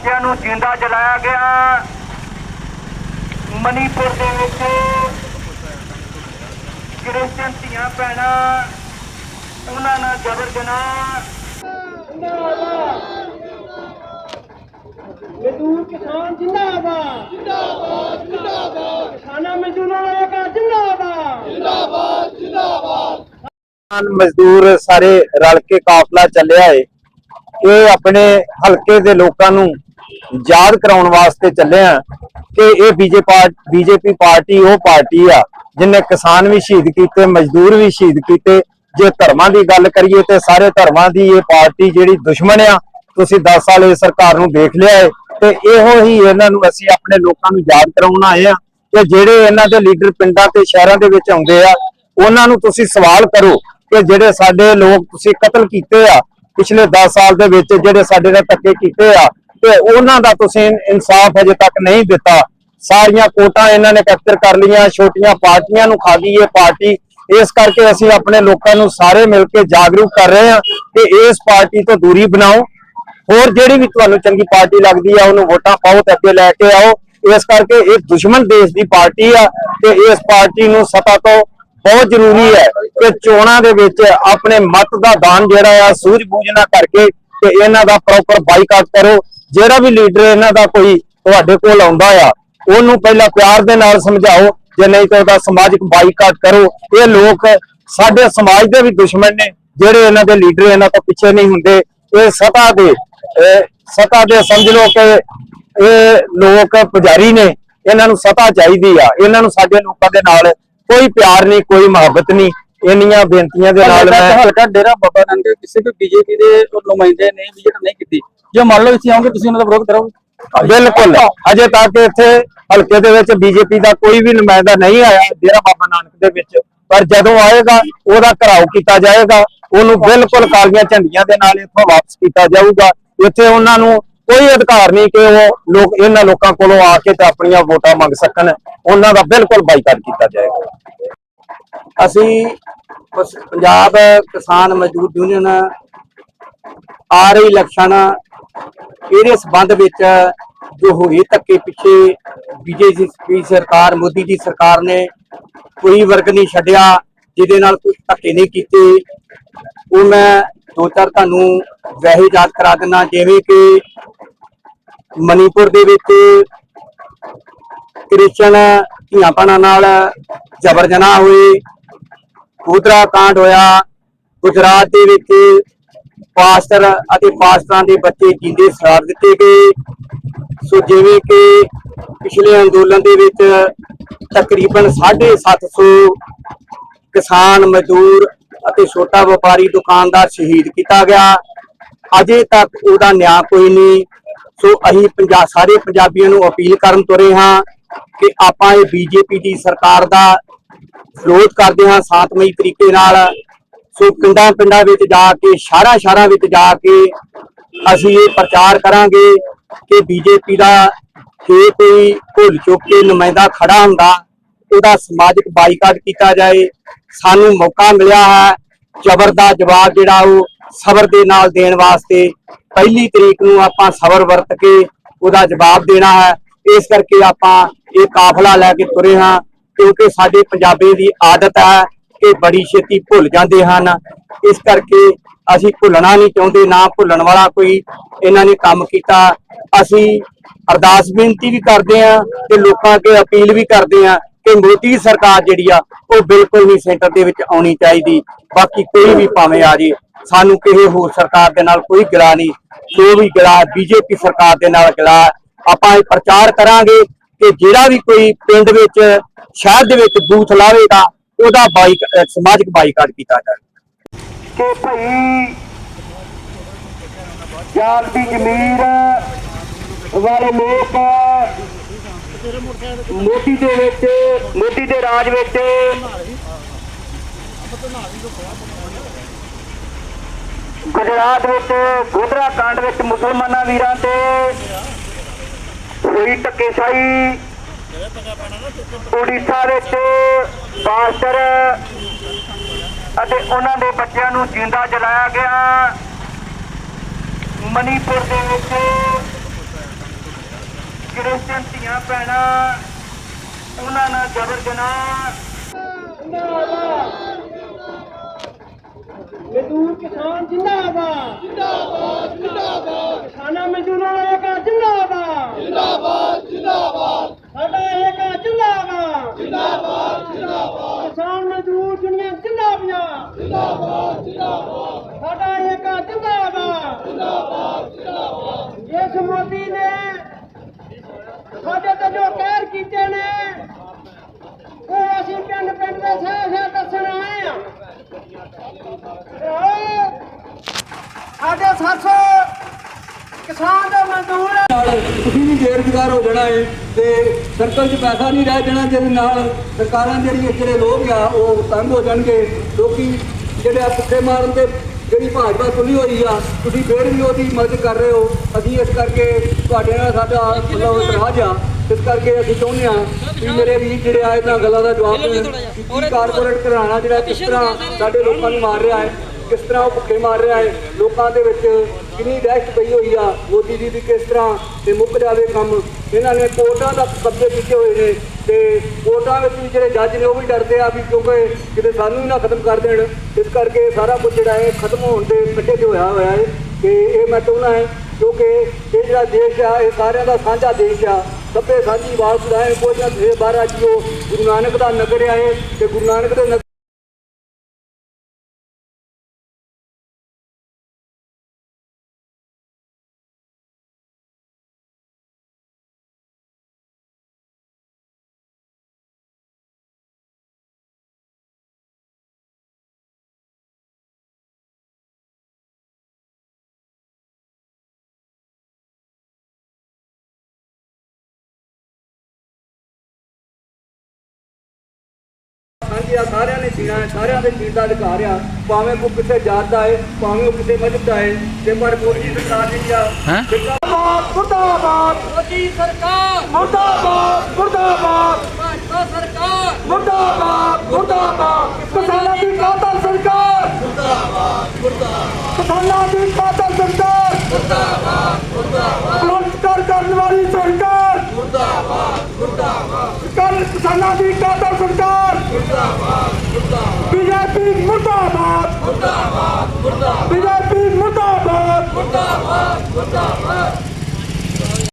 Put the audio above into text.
ਬੱਚਿਆਂ ਨੂੰ ਜਿੰਦਾ ਜਲਾਇਆ ਗਿਆ। ਮਨੀਪੁਰ ਦੇ ਵਿੱਚ ਕ੍ਰਿਸਚਨ ਧੀਆਂ ਭੈਣਾਂ ਉਹਨਾਂ ਨਾਲ ਜਬਰ ਜਨਾਹ। ਮਜ਼ਦੂਰ ਕਿਸਾਨ ਜਿੰਦਾਬਾਦ। ਜਿੰਦਾਬਾਦ ਜਿੰਦਾਬਾਦ। ਕਿਸਾਨਾਂ ਮਜ਼ਦੂਰਾਂ ਦਾ ਜਿੰਦਾਬਾਦ। ਕਿਸਾਨ ਮਜ਼ਦੂਰ ਸਾਰੇ ਰਲ ਕੇ ਕਾਫਲਾ ਚੱਲਿਆ ਏ ਇਹ ਆਪਣੇ ਹਲਕੇ ਦੇ ਲੋਕਾਂ ਨੂੰ ਯਾਦ ਕਰਾਉਣ ਵਾਸਤੇ ਚੱਲੇ ਆ ਕਿ ਇਹ ਬੀਜੇਪੀ ਪਾਰਟੀ ਉਹ ਪਾਰਟੀ ਆ ਜਿਨੇ ਕਿਸਾਨ ਵੀ ਸ਼ਹੀਦ ਕੀਤੇ, ਮਜ਼ਦੂਰ ਵੀ ਸ਼ਹੀਦ ਕੀਤੇ। ਜੇ ਧਰਮਾਂ ਦੀ ਗੱਲ ਕਰੀਏ ਤੇ ਸਾਰੇ ਧਰਮਾਂ ਦੀ ਇਹ ਪਾਰਟੀ ਜਿਹੜੀ ਦੁਸ਼ਮਣ ਆ, ਤੁਸੀਂ 10 ਸਾਲ ਇਹ ਸਰਕਾਰ ਨੂੰ ਦੇਖ ਲਿਆ ਏ ਤੇ ਇਹੋ ਹੀ ਇਹਨਾਂ ਨੂੰ ਅਸੀਂ ਆਪਣੇ ਲੋਕਾਂ ਨੂੰ ਯਾਦ ਕਰਾਉਣ ਆਏ ਆ ਕਿ ਜਿਹੜੇ ਇਹਨਾਂ ਦੇ ਲੀਡਰ ਪਿੰਡਾਂ ਤੇ ਸ਼ਹਿਰਾਂ ਦੇ ਵਿੱਚ ਆਉਂਦੇ ਆ, ਉਹਨਾਂ ਨੂੰ ਤੁਸੀਂ ਸਵਾਲ ਕਰੋ ਕਿ ਜਿਹੜੇ ਸਾਡੇ ਲੋਕ ਤੁਸੀਂ ਕਤਲ ਕੀਤੇ ਆ, ਪਿਛਲੇ 10 ਸਾਲ ਦੇ ਵਿੱਚ ਜਿਹੜੇ ਸਾਡੇ ਨਾਲ ਧੱਕੇ ਕੀਤੇ ਆ ਤੇ ਉਹਨਾਂ ਦਾ ਤੁਸੀਂ ਇਨਸਾਫ ਅਜੇ ਤੱਕ ਨਹੀਂ ਦਿੱਤਾ। ਸਾਰੀਆਂ ਕੋਟਾਂ ਇਹਨਾਂ ਨੇ ਕੈਪਚਰ ਕਰ ਲਈਆਂ, ਛੋਟੀਆਂ ਪਾਰਟੀਆਂ ਨੂੰ ਖਾ ਗਈ ਇਹ ਪਾਰਟੀ। ਇਸ ਕਰਕੇ ਅਸੀਂ ਆਪਣੇ ਲੋਕਾਂ ਨੂੰ ਸਾਰੇ ਮਿਲ ਕੇ ਜਾਗਰੂਕ ਕਰ ਰਹੇ ਹਾਂ ਕਿ ਇਸ ਪਾਰਟੀ ਤੋਂ ਦੂਰੀ ਬਣਾਓ। ਹੋਰ ਜਿਹੜੀ ਵੀ ਤੁਹਾਨੂੰ ਚੰਗੀ ਪਾਰਟੀ ਲੱਗਦੀ ਆ, ਉਹਨੂੰ ਵੋਟਾਂ ਪਾਓ ਤੇ ਅੱਗੇ ਲੈ ਕੇ ਆਓ। ਇਸ ਕਰਕੇ ਇਹ ਦੁਸ਼ਮਣ ਦੇਸ਼ ਦੀ ਪਾਰਟੀ ਆ ਤੇ ਇਸ ਪਾਰਟੀ ਨੂੰ ਸਤਾ ਤੋਂ ਬਹੁਤ ਜ਼ਰੂਰੀ ਹੈ ਕਿ ਚੋਣਾਂ ਦੇ ਵਿੱਚ ਆਪਣੇ ਮਤ ਦਾ ਦਾਨ ਜਿਹੜਾ ਆ, ਸੂਝ-ਬੂਝ ਨਾ ਕਰਕੇ ਤੇ ਇਹਨਾਂ ਦਾ ਪ੍ਰੋਪਰ ਬਾਈਕਾਟ ਕਰੋ। ਜਿਹੜਾ ਵੀ ਲੀਡਰ ਇਹਨਾਂ ਦਾ ਕੋਈ ਤੁਹਾਡੇ ਕੋਲ ਆਉਂਦਾ ਆ ਉਹਨੂੰ ਪਹਿਲਾਂ ਪਿਆਰ ਦੇ ਨਾਲ ਸਮਝਾਓ ਜੇ ਨਹੀਂ ਤਾਂ ਉਹਦਾ ਸਮਾਜਿਕ ਬਾਈਕਾਟ ਕਰੋ। ਇਹ ਲੋਕ ਸਾਡੇ ਸਮਾਜ ਦੇ ਵੀ ਦੁਸ਼ਮਣ ਨੇ ਜਿਹੜੇ ਇਹਨਾਂ ਦੇ ਲੀਡਰ ਇਹਨਾਂ ਤੋਂ ਪਿੱਛੇ ਨਹੀਂ ਹੁੰਦੇ। ਇਹ ਸਤਾ ਦੇ ਸਤਾ ਦੇ ਸਮਝ ਲਓ ਕਿ ਇਹ ਲੋਕ ਪੁਜਾਰੀ ਨੇ ਇਹਨਾਂ ਨੂੰ ਸਤਾ ਚਾਹੀਦੀ ਆ। ਇਹਨਾਂ ਨੂੰ ਸਾਡੇ ਲੋਕਾਂ ਦੇ ਨਾਲ ਕੋਈ ਪਿਆਰ ਨਹੀਂ ਕੋਈ ਮੁਹੱਬਤ ਨਹੀਂ। ਇੰਨੀਆਂ ਬੇਨਤੀਆਂ ਦੇ ਨਾਲ ਮੈਂ ਹਲਕਾ ਡੇਰਾ ਬਾਬਾ ਨਾਨਕ ਕਿਸੇ ਵੀ ਬੀਜੇਪੀ ਦੇ ਨੁਮਾਇੰਦੇ ਨੇ ਵਿਜ਼ਿਟ ਨਹੀਂ ਕੀਤੀ। ਜੇ ਮੰਨ ਲਓ ਇੱਥੇ ਆਉਂਗੇ ਤੁਸੀਂ ਉਹਨਾਂ ਦਾ ਵਿਰੋਧ ਕਰੋਗੇ? ਬਿਲਕੁਲ। ਅਜੇ ਤੱਕ ਇੱਥੇ ਹਲਕੇ ਦੇ ਵਿੱਚ ਬੀਜੇਪੀ ਦਾ ਕੋਈ ਵੀ ਨੁਮਾਇੰਦਾ ਨਹੀਂ ਆਇਆ ਡੇਰਾ ਬਾਬਾ ਨਾਨਕ ਦੇ ਵਿੱਚ। ਪਰ ਜਦੋਂ ਆਏਗਾ ਉਹਦਾ ਘਰਾਓ ਕੀਤਾ ਜਾਏਗਾ। ਉਹਨੂੰ ਬਿਲਕੁਲ ਕਾਲੀਆਂ ਝੰਡੀਆਂ ਦੇ ਨਾਲ ਇੱਥੋਂ ਵਾਪਸ ਕੀਤਾ ਜਾਊਗਾ। ਇੱਥੇ ਉਹਨਾਂ ਨੂੰ ਕੋਈ ਅਧਿਕਾਰ ਨਹੀਂ ਕਿ ਉਹ ਲੋਕ ਇਹਨਾਂ ਲੋਕਾਂ ਕੋਲੋਂ ਆ ਕੇ ਤੇ ਆਪਣੀਆਂ ਵੋਟਾਂ ਮੰਗ ਸਕਣ। ਉਹਨਾਂ ਦਾ ਬਿਲਕੁਲ ਬਾਈਕਾਟ ਕੀਤਾ ਜਾਏਗਾ। ਅਸੀਂ ਪੰਜਾਬ ਕਿਸਾਨ ਮਜ਼ਦੂਰ ਯੂਨੀਅਨ ਆ ਰਹੀ ਇਲੈਕਸ਼ਨ ਇਹਦੇ ਸਬੰਧ ਵਿੱਚ ਜੋ ਹੋਏ ਧੱਕੇ ਪਿੱਛੇ ਬੀਜੇਪੀ ਸਰਕਾਰ, ਮੋਦੀ ਦੀ ਸਰਕਾਰ ਨੇ ਕੋਈ ਵਰਗ ਨਹੀਂ ਛੱਡਿਆ, ਜਿਹਦੇ ਨਾਲ ਕੋਈ ਧੱਕੇ ਨਹੀਂ ਕੀਤੇ। ਉਹ ਮੈਂ ਦੋ ਚਾਰ ਤੁਹਾਨੂੰ ਵੈਸੇ ਯਾਦ ਕਰਾ ਦਿੰਦਾ ਜਿਵੇਂ ਕਿ ਮਨੀਪੁਰ ਦੇ ਵਿੱਚ ਕ੍ਰਿਸ਼ਨ ਧੀਆਂ ਭੈਣਾਂ ਨਾਲ ਜਬਰ ਜਨਾਹ ਹੋਏ। ਉਦਰਾ ਕਾਂਡ ਹੋਇਆ। ਗੁਜਰਾਤ ਦੇ ਵਿੱਚ ਪਾਸਟਰ ਅਤੇ ਪਾਸਟਰਾਂ ਦੇ ਬੱਚੇ ਜਿੰਦੇ ਸਾੜ ਦਿੱਤੇ ਗਏ। ਸੋ ਜਿਵੇਂ ਕਿ ਪਿਛਲੇ ਅੰਦੋਲਨ ਦੇ ਵਿੱਚ ਤਕਰੀਬਨ 750 ਕਿਸਾਨ ਮਜ਼ਦੂਰ ਅਤੇ ਛੋਟਾ ਵਪਾਰੀ ਦੁਕਾਨਦਾਰ ਸ਼ਹੀਦ ਕੀਤਾ ਗਿਆ। ਅਜੇ ਤੱਕ ਉਹਦਾ ਨਿਆਂ ਕੋਈ ਨਹੀਂ। ਸੋ ਅਸੀਂ ਪੰਜਾਬ ਸਾਰੇ ਪੰਜਾਬੀਆਂ ਨੂੰ ਅਪੀਲ ਕਰਨ ਤੁਰੇ ਹਾਂ ਕਿ ਆਪਾਂ ਇਹ ਬੀਜੇਪੀ ਦੀ ਸਰਕਾਰ ਦਾ ਵਿਰੋਧ ਕਰਦੇ ਹਾਂ ਸ਼ਾਂਤਮਈ ਤਰੀਕੇ ਨਾਲ। ਸੋ ਪਿੰਡਾਂ ਪਿੰਡਾਂ ਵਿੱਚ ਜਾ ਕੇ, ਸ਼ਹਿਰਾਂ ਸ਼ਹਿਰਾਂ ਵਿੱਚ ਜਾ ਕੇ ਅਸੀਂ ਇਹ ਪ੍ਰਚਾਰ ਕਰਾਂਗੇ ਕਿ ਬੀਜੇਪੀ ਦਾ ਜੇ ਕੋਈ ਭੁੱਲ ਚੁੱਕ ਕੇ ਨੁਮਾਇੰਦਾ ਖੜਾ ਹੁੰਦਾ, ਉਹਦਾ ਸਮਾਜਿਕ ਬਾਈਕਾਟ ਕੀਤਾ ਜਾਏ। ਸਾਨੂੰ ਮੌਕਾ ਮਿਲਿਆ ਹੈ, ਜ਼ਬਰ ਦਾ ਜਵਾਬ ਜਿਹੜਾ ਉਹ ਸਬਰ ਦੇ ਨਾਲ ਦੇਣ ਵਾਸਤੇ। ਪਹਿਲੀ ਤਰੀਕ ਨੂੰ ਆਪਾਂ ਸਬਰ ਵਰਤ ਕੇ ਉਹਦਾ ਜਵਾਬ ਦੇਣਾ ਹੈ। ਇਸ ਕਰਕੇ ਆਪਾਂ ਇਹ ਕਾਫਲਾ ਲੈ ਕੇ ਤੁਰੇ ਹਾਂ, ਕਿਉਂਕਿ ਸਾਡੇ ਪੰਜਾਬੀ ਦੀ ਆਦਤ ਹੈ ਕਿ ਬੜੀ ਛੇਤੀ ਭੁੱਲ ਜਾਂਦੇ ਹਨ। ਇਸ ਕਰਕੇ ਅਸੀਂ ਭੁੱਲਣਾ ਨਹੀਂ ਚਾਹੁੰਦੇ, ਨਾ ਭੁੱਲਣ ਵਾਲਾ ਕੋਈ ਇਹਨਾਂ ਨੇ ਕੰਮ ਕੀਤਾ। ਅਸੀਂ ਅਰਦਾਸ ਬੇਨਤੀ ਵੀ ਕਰਦੇ ਹਾਂ ਤੇ ਲੋਕਾਂ ਅੱਗੇ ਅਪੀਲ ਵੀ ਕਰਦੇ ਹਾਂ ਕਿ ਮੋਦੀ ਸਰਕਾਰ ਜਿਹੜੀ ਆ, ਉਹ ਬਿਲਕੁਲ ਨਹੀਂ ਸੈਂਟਰ ਦੇ ਵਿੱਚ ਆਉਣੀ ਚਾਹੀਦੀ। ਬਾਕੀ ਕੋਈ ਵੀ ਭਾਵੇਂ ਆ ਜੇ, ਸਾਨੂੰ ਕਿਸੇ ਹੋਰ ਸਰਕਾਰ ਦੇ ਨਾਲ ਕੋਈ ਗਿਲਾ ਨਹੀਂ। ਜੋ ਵੀ ਗਿਲਾ ਬੀਜੇਪੀ ਸਰਕਾਰ ਦੇ ਨਾਲ ਗਿਲਾ ਆਪਾਂ ਇਹ ਪ੍ਰਚਾਰ ਕਰਾਂਗੇ ਕਿ ਜਿਹੜਾ ਵੀ ਕੋਈ ਪਿੰਡ ਵਿੱਚ, ਸ਼ਹਿਰ ਦੇ ਵਿੱਚ ਬੂਥ ਲਾਵੇਗਾ ਉਹਦਾ ਬਾਈਕ ਸਮਾਜਿਕ ਬਾਈਕਾਟ ਕੀਤਾ ਜਾਵੇ ਕਿ ਭਈ ਜਾਲ ਦੀ ਜ਼ਮੀਰ ਵਾਲੇ ਲੋਕ ਮੋਦੀ ਦੇ ਵਿੱਚ, ਮੋਦੀ ਦੇ ਰਾਜ ਵਿੱਚ ਗੁਜਰਾਤ ਵਿੱਚ, ਗੋਧਰਾ ਕਾਂਡ ਵਿੱਚ ਮੁਸਲਮਾਨਾਂ ਵੀਰਾਂ ਤੇ ਹੋਈ ਧੱਕੇਸ਼ਾਹੀ ਉੜੀਸਾ ਵਿੱਚ ਪਾਸਟਰ ਅਤੇ ਉਹਨਾਂ ਦੇ ਬੱਚਿਆਂ ਨੂੰ ਜਿੰਦਾ ਜਲਾਇਆ ਗਿਆ। ਮਨੀਪੁਰ ਦੇ ਵਿੱਚ ਬੱਚਿਆਂ ਧੀਆਂ ਭੈਣਾਂ ਉਹਨਾਂ ਨਾਲ ਜਬਰ ਜਨਾਹ। ਮਜ਼ਦੂਰ ਕਿਸਾਨ ਜਿੰਦਾਬਾਦ। ਜਿੰਦਾਬਾਦ ਜਿੰਦਾਬਾਦ। ਕਿਸਾਨਾਂ ਮਜ਼ਦੂਰਾਂ ਦਾ ਏਕਾ ਜਿੰਦਾਬਾਦ। ਜਿੰਦਾਬਾਦ ਜਿੰਦਾਬਾਦ। ਸਾਡਾ ਏਕਾ ਜਿੰਦਾਬਾਦ। ਜਿੰਦਾਬਾਦ ਜਿੰਦਾਬਾਦ ਕਿਸਾਨ ਮਜ਼ਦੂਰ ਦੁਨੀਆ ਜਿੰਦਾਬਾਦ ਜਿੰਦਾਬਾਦ। ਸਾਡਾ ਏਕਾ ਜਿੰਦਾਬਾਦ। ਜਿੰਦਾਬਾਦ ਜਿੰਦਾਬਾਦ। ਇਸ ਮੋਦੀ ਨੇ ਸਾਡੇ ਤੇ ਜੋ ਕਹਿਰ ਕੀਤੇ ਨੇ ਉਹ ਅਸੀਂ ਪਿੰਡ ਪਿੰਡ ਦੇ ਸਹਿ ਸਹਿ ਦੱਸਣ ਆਏ ਆ। ਸਾਡੇ 700 ਕਿਸਾਨ ਦੇ ਮਜ਼ਦੂਰ। ਤੁਸੀਂ ਵੀ ਬੇਰੁਜ਼ਗਾਰ ਹੋ ਜਾਣਾ ਹੈ ਤੇ ਸਰਕਲ 'ਚ ਪੈਸਾ ਨਹੀਂ ਰਹਿ ਜਾਣਾ ਜਿਹਦੇ ਨਾਲ ਸਰਕਾਰਾਂ ਜਿਹੜੀਆਂ ਜਿਹੜੇ ਲੋਕ ਆ ਉਹ ਤੰਗ ਹੋ ਜਾਣਗੇ। ਲੋਕੀ ਜਿਹੜੇ ਆ ਭੁੱਖੇ ਮਾਰਨ ਦੇ ਜਿਹੜੀ ਭਾਜਪਾ ਤੁਲੀ ਹੋਈ ਆ ਤੁਸੀਂ ਫੇਰ ਵੀ ਉਹਦੀ ਮਦਦ ਕਰ ਰਹੇ ਹੋ। ਅਸੀਂ ਇਸ ਕਰਕੇ ਤੁਹਾਡੇ ਨਾਲ ਸਾਡਾ ਮਤਲਬ ਇਤਰਾਜ਼ ਆ। ਇਸ ਕਰਕੇ ਅਸੀਂ ਚਾਹੁੰਦੇ ਆ ਵੀ ਮੇਰੇ ਵੀ ਜਿਹੜੇ ਆ ਇਹਨਾਂ ਗੱਲਾਂ ਦਾ ਜਵਾਬ ਦੇਣ ਕਿ ਕੀ ਕਾਰਪੋਰੇਟ ਘਰਾਣਾ ਜਿਹੜਾ ਕਿਸ ਤਰ੍ਹਾਂ ਸਾਡੇ ਲੋਕਾਂ ਨੂੰ ਮਾਰ ਰਿਹਾ ਹੈ ਕਿਸ ਤਰ੍ਹਾਂ ਉਹ ਭੁੱਖੇ ਮਾਰ ਰਿਹਾ ਹੈ ਲੋਕਾਂ ਦੇ ਵਿੱਚ ਕਿੰਨੀ ਦਹਿਸ਼ਤ ਪਈ ਹੋਈ ਆ। ਮੋਦੀ ਜੀ ਦੀ ਕਿਸ ਤਰ੍ਹਾਂ ਤੇ ਮੁੱਕ ਜਾਵੇ ਕੰਮ ਇਹਨਾਂ ਨੇ ਕੋਰਟਾਂ ਦਾ ਕਬਜ਼ੇ ਕੀਤੇ ਹੋਏ ਨੇ ਤੇ ਕੋਰਟਾਂ ਵਿੱਚ ਵੀ ਜਿਹੜੇ ਜੱਜ ਨੇ ਉਹ ਵੀ ਡਰਦੇ ਆ ਵੀ ਕਿਉਂਕਿ ਕਿਤੇ ਸਾਨੂੰ ਹੀ ਨਾ ਖਤਮ ਕਰ ਦੇਣ। ਇਸ ਕਰਕੇ ਸਾਰਾ ਕੁਝ ਜਿਹੜਾ ਹੈ ਖਤਮ ਹੋਣ ਦੇ ਕੱਟੇ ਤੇ ਹੋਇਆ ਹੋਇਆ ਹੈ ਕਿ ਇਹ ਮੈਂ ਚਾਹੁੰਦਾ ਹੈ ਕਿਉਂਕਿ ਇਹ ਜਿਹੜਾ ਦੇਸ਼ ਆ, ਇਹ ਸਾਰਿਆਂ ਦਾ ਸਾਂਝਾ ਦੇਸ਼ ਆ। ਸਭੇ ਸਾਂਝੀ ਬਾਤ ਦਾ ਹੈ। ਕੋਈ ਨਾ ਬਾਰਾ ਜੀਓ। ਗੁਰੂ ਨਾਨਕ ਦਾ ਨਗਰ ਆਏ ਇਹ ਤੇ ਗੁਰੂ ਨਾਨਕ ਦੇ ਆ ਸਾਰਿਆਂ ਨੇ ਜੀਣਾ ਹੈ ਸਾਰਿਆਂ ਦੇ ਜੀਣ ਦਾ ਅਧਿਕਾਰ ਆ। ਭਾਵੇਂ ਕੋਈ ਕਿਸੇ ਜਾਤ ਦਾ ਹੈ ਭਾਵੇਂ ਉਹ ਕਿਸੇ ਮਜ਼ਹਬ ਦਾ ਹੈ ਤੇ ਪਰ ਮੋਦੀ ਸਰਕਾਰ ਜਿਹੜੀ ਆ। ਮੁਰਦਾਬਾਦ ਮੁਰਦਾਬਾਦ। ਮੋਦੀ ਸਰਕਾਰ। ਮੁਰਦਾਬਾਦ ਮੁਰਦਾਬਾਦ। ਭਾਜਪਾ ਸਰਕਾਰ। ਮੁਰਦਾਬਾਦ ਮੁਰਦਾਬਾਦ। ਕਿਸਾਨਾਂ ਦੀ ਕਾਤਲ ਸਰਕਾਰ। ਮੁਰਦਾਬਾਦ ਮੁਰਦਾਬਾਦ। ਕਿਸਾਨਾਂ ਦੀ ਕਾਤਲ ਸਰਕਾਰ। ਮੁਰਦਾਬਾਦ ਮੁਰਦਾਬਾਦ। ਬਲਾਤਕਾਰ ਕਰਨ ਵਾਲੀ ਸਰਕਾਰ। ਮੁਰਦਾਬਾਦ ਮੁਰਦਾਬਾਦ। ਕਿਸਾਨਾਂ ਦੀ ਕਾਤਲ ਸਰਕਾਰ। ਮੁਰਦਾਬਾਦ ਮੁਰਦਾਬਾਦ। ਬੀਜੇਪੀ ਮੁਰਦਾਬਾਦ। ਮੁਰਦਾਬਾਦ।